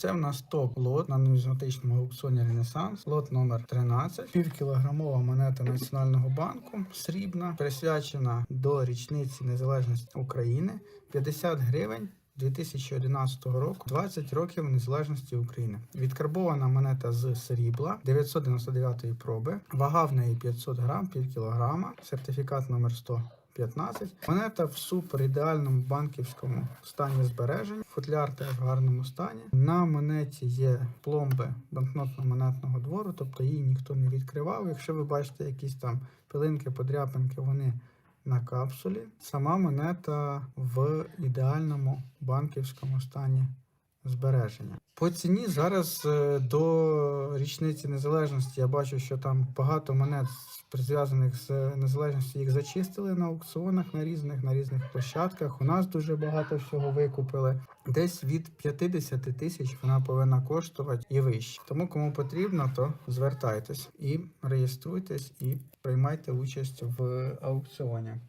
Це в нас топ лот на нумізматичному аукціоні Ренесанс, лот номер 13, півкілограмова монета Національного банку, срібна, присвячена до річниці незалежності України, 50 гривень. 2011 року 20 років незалежності України. Відкарбована монета з срібла 999 проби, вага в неї 500 грам, пів кілограма, сертифікат номер 115. Монета в супер ідеальному банківському стані збережень, футляр теж в гарному стані. На монеті є пломби банкнотно-монетного двору, тобто її ніхто не відкривав. Якщо ви бачите якісь там пилинки, подряпинки, вони на капсулі. Сама монета в ідеальному банківському стані збереження. По ціні зараз е, до річниці незалежності я бачу, що там багато монет зв'язаних з незалежністю їх зачистили на аукціонах на різних на різних площадках. У нас дуже багато всього викупили. Десь від 50 тисяч вона повинна коштувати і вище. Тому кому потрібно, то звертайтесь і реєструйтесь і приймайте участь в аукціоні.